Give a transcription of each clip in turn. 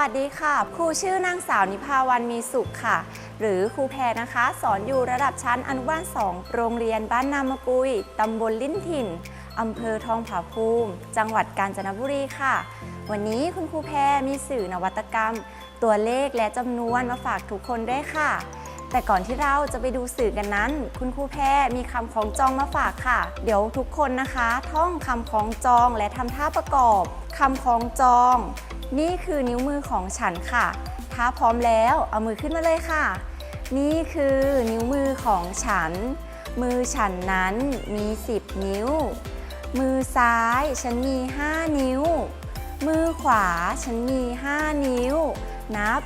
สวัสดีค่ะ ครูชื่อนางสาวนิพาวันมีสุขค่ะ หรือครูแพรนะคะ สอนอยู่ระดับชั้นอนุบาล2โรงเรียนบ้านนามกุย ตำบลลิ้นถิ่น อำเภอทองผาภูมิ จังหวัดกาญจนบุรีค่ะ วันนี้คุณครูแพรมีสื่อนวัตกรรม ตัวเลขและจำนวนมาฝากทุกคนด้วยค่ะ แต่ก่อนที่เราจะไปดูสื่อกันนั้น คุณครูแพรมีคำของจองมาฝากค่ะ เดี๋ยวทุกคนนะคะ ท่องคำของจองและทำท่าประกอบคำของจอง นี่คือนิ้วมือของฉันค่ะ ถ้าพร้อมแล้วเอามือขึ้นมาเลยค่ะ นี่คือนิ้วมือของฉัน มือฉันนั้นมี 10 นิ้ว มือซ้ายฉันมี 5 นิ้ว มือขวาฉันมี 5 นิ้ว นับ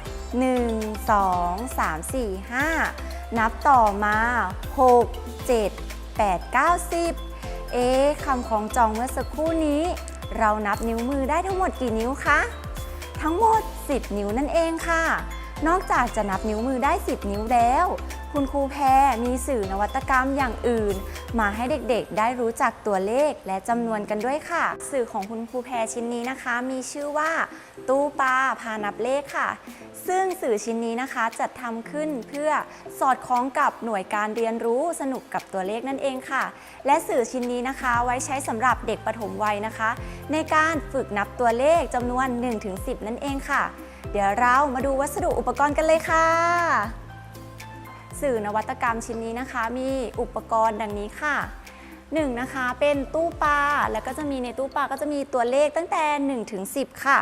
1 2 3 4 5 นับต่อมา 6 7 8 9 10 เอ๊ะคำของจองเมื่อสักครู่นี้ เรานับนิ้วมือได้ทั้งหมดกี่นิ้วคะ ทั้งหมด 10 นิ้วนั่นเองค่ะ นอกจากจะนับนิ้วมือได้ 10 นิ้วแล้ว คุณครูแพรมีสื่อนวัตกรรมอย่างอื่น มาให้เด็กๆ ได้รู้จักตัวเลขและจำนวนกันด้วยค่ะ สื่อของคุณครูแพรชิ้นนี้นะคะ มีชื่อว่า ตู้ปลาพานับเลขค่ะ ซึ่งสื่อชิ้นนี้นะคะจัดทำขึ้นเพื่อสอดคล้องกับหน่วยการเรียนรู้สนุกกับตัวเลขนั่นเองค่ะ และสื่อชิ้นนี้นะคะไว้ใช้สำหรับเด็กปฐมวัยนะคะ ในการฝึกนับตัวเลขจำนวน 1-10 นั่นเองค่ะ เดี๋ยวเรามาดูวัสดุอุปกรณ์กันเลยค่ะ สื่อนวัตกรรมชิ้นนี้นะคะ มีอุปกรณ์ดังนี้ค่ะ1นะคะเป็นตู้ปลาแล้วก็จะมีในตู้ปลาก็จะมีตัวเลขตั้งแต่1ถึง10 ค่ะ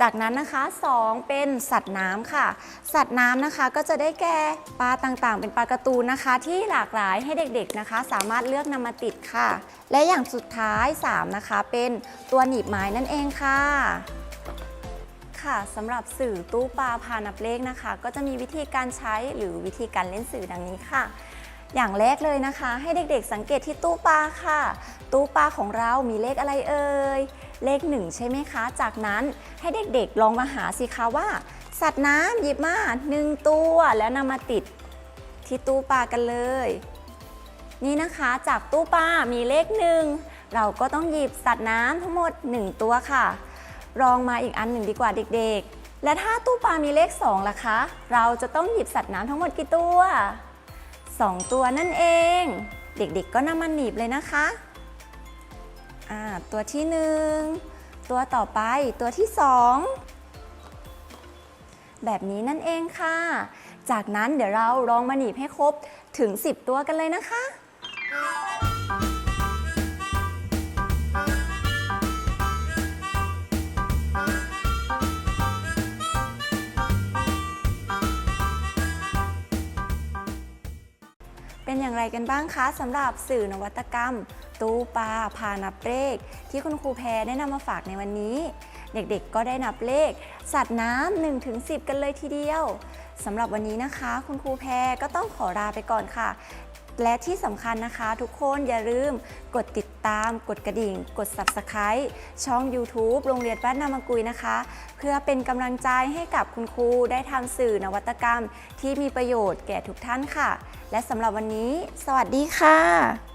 จากนั้นนะคะ 2 เป็นสัตว์น้ำค่ะ สัตว์น้ำนะคะก็จะได้แก่ปลาต่างๆ เป็นปลาการ์ตูนนะคะ ที่หลากหลายให้เด็กๆนะคะ สามารถเลือกนำมาติดค่ะ และอย่างสุดท้าย 3 นะคะ เป็นตัวหนีบไม้นั่นเองค่ะ ค่ะสำหรับสื่อตู้ปลาพานับเลขนะคะ ก็จะมีวิธีการใช้หรือวิธีการเล่นสื่อดังนี้ค่ะ อย่างแรกเลยนะคะ ให้เด็กๆสังเกตที่ตู้ปลาค่ะ ตู้ปลาของเรามีเลขอะไรเอ่ยเลขหนึ่งใช่ไหมคะ จากนั้นให้เด็กๆลองมาหาสิคะว่า สัตว์น้ำหยิบมาหนึ่งตัวแล้วนำมาติดที่ตู้ปลากันเลย นี่นะคะจากตู้ปลามีเลขหนึ่งเราก็ต้องหยิบสัตว์น้ำทั้งหมด 1 ตัวค่ะ ลองมาอีกอันหนึ่งดีกว่าเด็กๆ และถ้าตู้ปลามีเลข2ล่ะคะ เราจะต้องหยิบสัตว์น้ำทั้งหมดกี่ตัว 2 ตัวนั่นเอง เด็กๆก็นำมาหนีบเลยนะคะอ่าตัวที่ 1 ตัวต่อไปตัวที่ 2 แบบนี้นั่นเองค่ะ จากนั้นเดี๋ยวเราลองมาหนีบให้ครบถึง 10 ตัวกันเลยนะคะ อย่างไรกันบ้างคะสำหรับสื่อนวัตกรรม ตู้ปลาพานับเลข ที่คุณครูแพรได้นำมาฝากในวันนี้ เด็กๆก็ได้นับเลข สัตว์น้ำ1ถึง10 กันเลยทีเดียวสำหรับวันนี้นะคะ คุณครูแพรก็ต้องขอลาไปก่อนค่ะ และที่สำคัญนะคะทุกคนอย่าลืมกดติดตาม กดกระดิ่ง กด Subscribe ช่อง YouTube โรงเรียนบ้านนามากุยนะคะ เพื่อเป็นกำลังใจให้กับคุณครูได้ทำสื่อนวัตกรรม ที่มีประโยชน์แก่ทุกท่านค่ะ และสำหรับวันนี้ สวัสดีค่ะ